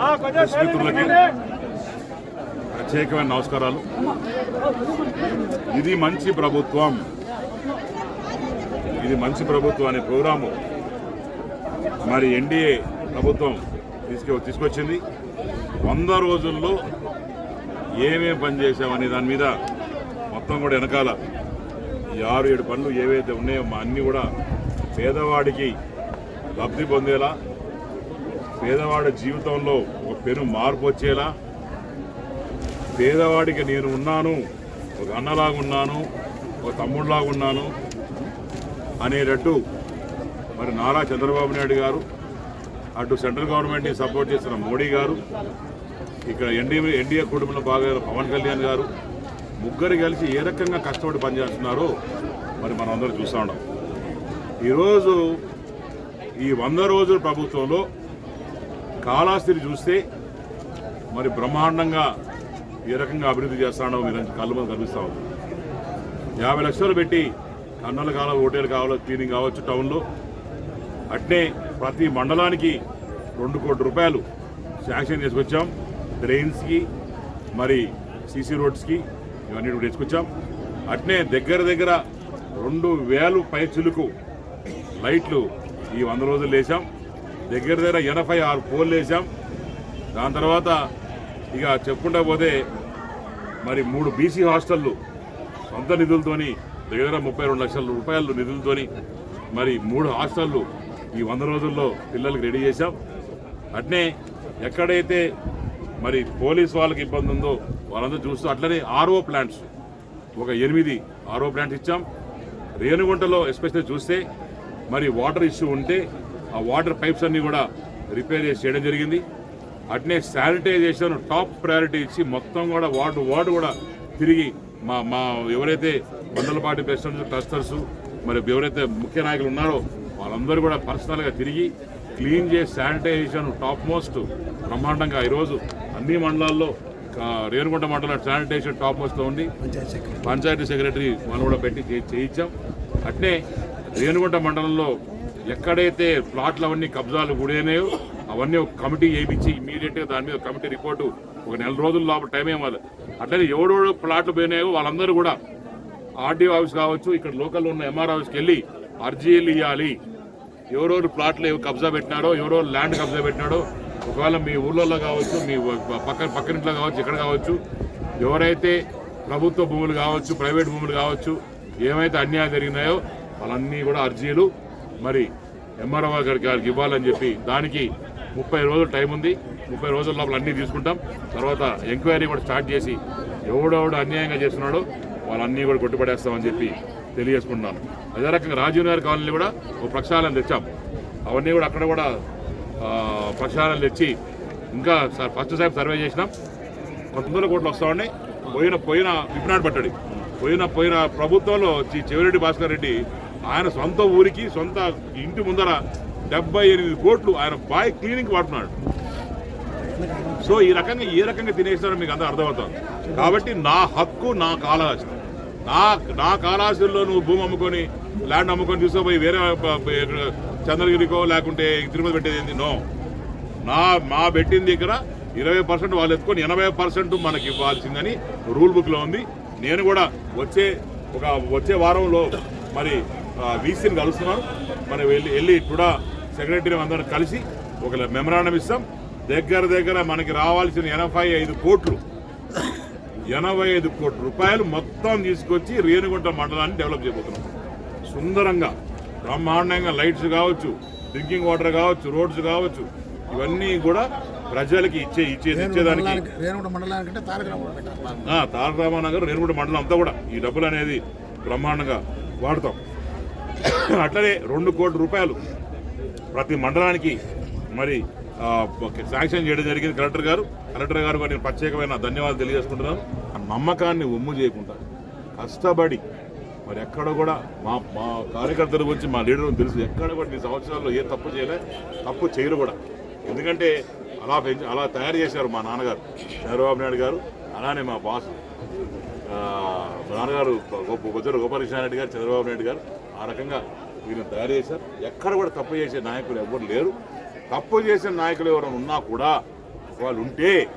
స్నేహితులకి ప్రత్యేకమైన నమస్కారాలు. ఇది మంచి ప్రభుత్వం. ఇది మంచి ప్రభుత్వం అనే ప్రోగ్రాము మరి ఎన్డీఏ ప్రభుత్వం తీసుకు తీసుకొచ్చింది. వంద రోజుల్లో ఏమేమి పని చేసామనే దాని మీద మొత్తం కూడా వెనకాల ఈ ఆరు ఏడు పనులు ఏవైతే ఉన్నాయో మా అన్నీ కూడా పేదవాడికి లబ్ధి పొందేలా పేదవాడి జీవితంలో ఒక పెను మార్పు వచ్చేలా పేదవాడికి నేను ఉన్నాను ఒక అన్నలాగా ఉన్నాను ఒక తమ్ముడిలాగా ఉన్నాను అనేటట్టు మరి నారా చంద్రబాబు నాయుడు గారు అటు సెంట్రల్ గవర్నమెంట్ని సపోర్ట్ చేసిన మోడీ గారు ఇక్కడ ఎన్డీఏ ఎన్డీఏ కుటుంబంలో బాగా పవన్ కళ్యాణ్ గారు ముగ్గురు కలిసి ఏ రకంగా కష్టపడి పనిచేస్తున్నారో మరి మనం అందరూ చూస్తూ ఉన్నాం. ఈరోజు ఈ వంద రోజుల ప్రభుత్వంలో కాళాస్తిని చూస్తే మరి బ్రహ్మాండంగా ఏ రకంగా అభివృద్ధి చేస్తాడో మీరు కళ్ళు మీద కనిపిస్తా ఉంది. యాభై లక్షలు పెట్టి కన్నులు కావాలి హోటల్ కావాలి క్లీనింగ్ కావచ్చు టౌన్లో. అట్నే ప్రతి మండలానికి రెండు కోట్ల రూపాయలు శాంక్షన్ చేసుకొచ్చాం. డ్రైన్స్కి మరి సీసీ రోడ్స్కి ఇవన్నీ కూడా అట్నే దగ్గర దగ్గర రెండు వేలు పై చిలుకు లైట్లు ఈ వంద రోజులు వేసాం దగ్గర దగ్గర ఎనభై ఆరు పోల్లు వేసాం దాని తర్వాత ఇక చెప్పుకుంటా పోతే మరి మూడు బీసీ హాస్టళ్ళు సొంత నిధులతోని దగ్గర దగ్గర ముప్పై రెండు లక్షల రూపాయలు నిధులతోని మరి మూడు హాస్టళ్ళు ఈ వంద రోజుల్లో పిల్లలకి రెడీ చేశాం. అట్నే ఎక్కడైతే మరి పోలీస్ వాళ్ళకి ఇబ్బంది ఉందో వాళ్ళందరూ చూస్తూ అట్లనే ఆర్ఓ ప్లాంట్స్ ఒక ఎనిమిది ఆర్ఓ ప్లాంట్స్ ఇచ్చాం. రేణుగుంటలో ఎస్పెషల్లీ చూస్తే మరి వాటర్ ఇష్యూ ఉంటే ఆ వాటర్ పైప్స్ అన్ని కూడా రిపేర్ చేసి చేయడం జరిగింది. అట్నే శానిటైజేషన్ టాప్ ప్రయారిటీ ఇచ్చి మొత్తం కూడా వార్డు వార్డు కూడా తిరిగి మా మా ఎవరైతే మండలపాటి ప్రెసిడెంట్స్ క్లస్టర్స్ మరి ఎవరైతే ముఖ్య నాయకులు ఉన్నారో వాళ్ళందరూ కూడా పర్సనల్గా తిరిగి క్లీన్ చేసి శానిటైజేషన్ టాప్ మోస్ట్ బ్రహ్మాండంగా ఈరోజు అన్ని మండలాల్లో రేణుగుంట మండలం శానిటైజేషన్ టాప్ మోస్ట్లో ఉంది. పంచాయతీ సెక్రటరీ. మనం కూడా పెట్టి చేయించాం. అట్నే రేణుగుంట మండలంలో ఎక్కడైతే ప్లాట్లు అవన్నీ కబ్జాలు గుడైనాయో అవన్నీ ఒక కమిటీ వేయించి ఇమీడియట్గా దాని మీద కమిటీ రిపోర్టు ఒక నెల రోజుల లోపల టైం ఏమాలి అట్లనే ఎవడెవడో ప్లాట్లు పోయినాయో వాళ్ళందరూ కూడా ఆర్డీఓ ఆఫీస్ కావచ్చు ఇక్కడ లోకల్లో ఉన్న ఎంఆర్ ఆఫీస్కి వెళ్ళి అర్జీలు ఇవ్వాలి ఎవరెవరు ప్లాట్లు కబ్జా పెట్టినారో ఎవరెవరు ల్యాండ్ కబ్జా పెట్టినాడో ఒకవేళ మీ ఊళ్ళల్లో కావచ్చు మీ పక్క పక్కనింట్లో కావచ్చు ఇక్కడ కావచ్చు ఎవరైతే ప్రభుత్వ భూములు కావచ్చు ప్రైవేట్ భూములు కావచ్చు ఏమైతే అన్యాయం జరిగినాయో వాళ్ళన్నీ కూడా అర్జీలు. మరి ఎంఆర్ఓ గారికి గారికి ఇవ్వాలని చెప్పి దానికి ముప్పై రోజులు టైం ఉంది. ముప్పై రోజుల లోపల అన్నీ తీసుకుంటాం. తర్వాత ఎంక్వైరీ కూడా స్టార్ట్ చేసి ఎవడెవడు అన్యాయంగా చేస్తున్నాడో వాళ్ళన్నీ కూడా కొట్టుపడేస్తామని చెప్పి తెలియజేసుకుంటున్నాను. అదే రకంగా రాజీవ్ నగర్ కాలనీ కూడా ఒక ప్రక్షాళన తెచ్చాం. అవన్నీ కూడా అక్కడ కూడా ఆ, ప్రక్షాళన తెచ్చి ఇంకా సార్ ఫస్ట్ సార్ సర్వే చేసినాం. పంతొమ్మిది కోట్లు వస్తామని ఉన్నాయి. పోయిన పోయిన విప్నాడు పట్టడి పోయిన పోయిన ప్రభుత్వంలో చి- చెవిరెడ్డి భాస్కర్ రెడ్డి ఆయన సొంత ఊరికి సొంత ఇంటి ముందర డెబ్బై ఎనిమిది కోట్లు ఆయన బాయ్ క్లీనింగ్ వాడుతున్నాడు. సో ఈ రకంగా ఏ రకంగా తినేసినారో మీకు అందరూ అర్థమవుతుంది. కాబట్టి నా హక్కు నా కాలరాశి. నా నా కాళహస్తిలో నువ్వు భూమి అమ్ముకొని ల్యాండ్ అమ్ముకొని తీసుకుపోయి వేరే చంద్రగిరికో లేకుంటే తిరుమల పెట్టేది ఏంది? నో. నా మా పెట్టిన దగ్గర ఇరవై పర్సెంట్ వాళ్ళు ఎత్తుకొని ఎనభై పర్సెంట్ మనకి ఇవ్వాల్సిందని రూల్ బుక్లో ఉంది. నేను కూడా వచ్చే ఒక వచ్చే వారంలో మరి వీసీని కలుస్తున్నాను మరి వెళ్ళి వెళ్ళి కూడా సెక్రటరీ అందరం కలిసి ఒక మెమరాండం ఇస్తాం. దగ్గర దగ్గర మనకి రావాల్సిన ఎనభై ఐదు కోట్లు ఎనభై ఐదు కోట్ల రూపాయలు మొత్తం తీసుకొచ్చి రేణుగుంట మండలాన్ని డెవలప్ చేయబోతున్నాం. సుందరంగా బ్రహ్మాండంగా లైట్స్ కావచ్చు డ్రింకింగ్ వాటర్ కావచ్చు రోడ్స్ కావచ్చు ఇవన్నీ కూడా ప్రజలకి ఇచ్చే ఇచ్చే ఇచ్చేదానికి తారక రామానగర్ రేణుగుంట మండలం అంతా కూడా ఈ డబ్బులు అనేది బ్రహ్మాండంగా వాడతాం. అట్లనే రెండు కోట్ల రూపాయలు ప్రతి మండలానికి మరి శాంక్షన్ చేయడం జరిగింది కలెక్టర్ గారు కలెక్టర్ గారు నేను ప్రత్యేకమైన ధన్యవాదాలు తెలియజేసుకుంటున్నాను ఆ నమ్మకాన్ని ఒమ్ము చేయకుండా కష్టపడి మరి ఎక్కడ కూడా మా మా కార్యకర్తల గురించి మా లీడర్ని తెలుసు ఎక్కడ కూడా ఈ సంవత్సరాల్లో ఏ తప్పు చేయలే తప్పు చేయరు కూడా ఎందుకంటే అలా పెంచి అలా తయారు చేశారు మా నాన్నగారు చంద్రబాబు నాయుడు గారు అలానే మా బాస్ మా నాన్నగారు గొప్ప గొజ్జల గోపాలకృష్ణారెడ్డి గారు చంద్రబాబు నాయుడు గారు ఆ రకంగా వీరిని తయారు చేశారు. ఎక్కడ కూడా తప్పు చేసే నాయకులు ఎవరు లేరు. తప్పు చేసిన నాయకులు ఎవరైనా ఉన్నా కూడా ఒకవేళ ఉంటే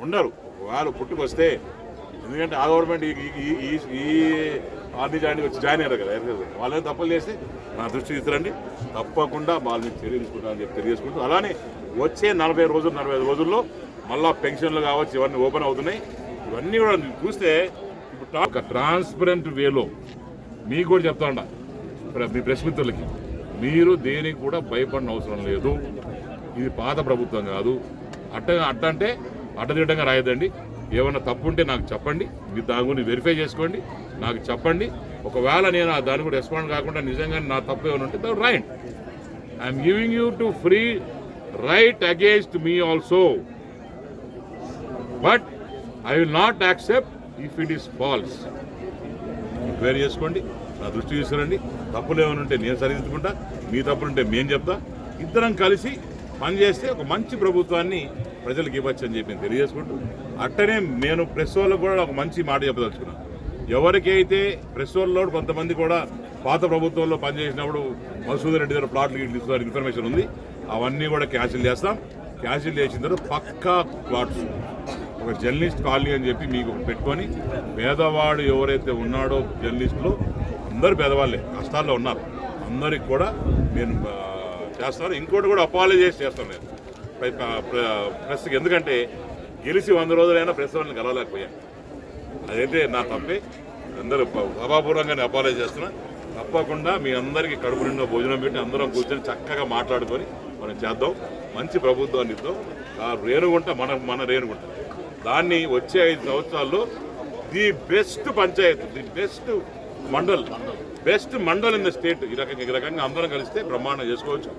ఉండరు. ఒకవేళ పుట్టుకొస్తే ఎందుకంటే ఆ గవర్నమెంట్ ఈ ఈ- ఆర్మీ జాయిన్ వచ్చి జాయిన్ అయ్యారు కదా ఎవరు వాళ్ళని తప్పులు చేసి నా దృష్టి తీసుకురండి. తప్పకుండా వాళ్ళని మీద చెప్పి తెలియజేసుకుంటూ అలానే వచ్చే నలభై రోజులు నలభై ఐదు రోజుల్లో మళ్ళా పెన్షన్లు కావచ్చు ఇవన్నీ ఓపెన్ అవుతున్నాయి. ఇవన్నీ కూడా చూస్తే ఇప్పుడు ఒక ట్రాన్స్పరెంట్ వేలో మీకు కూడా చెప్తా ఉండ మీ ప్రెస్ మిత్రులకి మీరు దేనికి కూడా భయపడిన అవసరం లేదు. ఇది పాత ప్రభుత్వం కాదు. అట్ట అట్ట అంటే అడ్డదిడ్డంగా రాయదండి ఏమైనా తప్పు ఉంటే నాకు చెప్పండి. మీరు దాని గురించి వెరిఫై చేసుకోండి. నాకు చెప్పండి. ఒకవేళ నేను ఆ దాని కూడా రెస్పాండ్ కాకుండా నిజంగా నా తప్పు ఏమైనా ఉంటే దాన్ని రాయండి. I'm giving you to free right against me also but I will not accept if it is false enquiry చేసుకోండి. నా దృష్టి తీసుకురండి. తప్పులు ఏమైనా ఉంటే నేను సరిదిద్దుకుంటా మీ తప్పులు ఉంటే మేము చెప్తా. ఇద్దరం కలిసి పనిచేస్తే ఒక మంచి ప్రభుత్వాన్ని ప్రజలకు ఇవ్వచ్చు అని చెప్పి తెలియజేసుకుంటూ అట్టనే నేను ప్రెస్ వాళ్ళకు కూడా ఒక మంచి మాట చెప్పదలుచుకున్నాను ఎవరికైతే ప్రెస్ వాళ్ళలో కొంతమంది కూడా పాత ప్రభుత్వంలో పనిచేసినప్పుడు మసూద్ రెడ్డి గారు ప్లాట్లు గిట్లు ఇస్తున్నారు ఇన్ఫర్మేషన్ ఉంది. అవన్నీ కూడా క్యాన్సిల్ చేస్తాం. క్యాన్సిల్ చేసిన తర్వాత పక్కా ప్లాట్స్. ఒక జర్నలిస్ట్ కాలనీ అని చెప్పి మీకు పెట్టుకొని పేదవాడు ఎవరైతే ఉన్నాడో జర్నలిస్టులు అందరు పేదవాళ్ళే కష్టాల్లో ఉన్నారు. అందరికి కూడా నేను చేస్తాను. ఇంకోటి కూడా అపాలజైజ్ చేస్తాను నేను. ప్ర- ప్రెస్కి. ఎందుకంటే గెలిచి వంద రోజులైనా ప్రెస్ వాళ్ళని కలవలేకపోయాను అదైతే నా తప్పే. అందరూ ప- అపాలజీ చేస్తున్నా. తప్పకుండా మీ అందరికీ కడుపు నిండా భోజనం పెట్టి అందరం కూర్చొని చక్కగా మాట్లాడుకొని మనం చేద్దాం. మంచి ప్రభుత్వాన్ని ఇద్దాం. ఆ రేణుగుంట మన మన రేణుగుంట. దాన్ని వచ్చే ఐదు సంవత్సరాల్లో the best panchayat the best mandal. Best mandal in the state ఈ రకంగా ఈ రకంగా అందరం కలిస్తే బ్రహ్మాండం చేసుకోవచ్చు.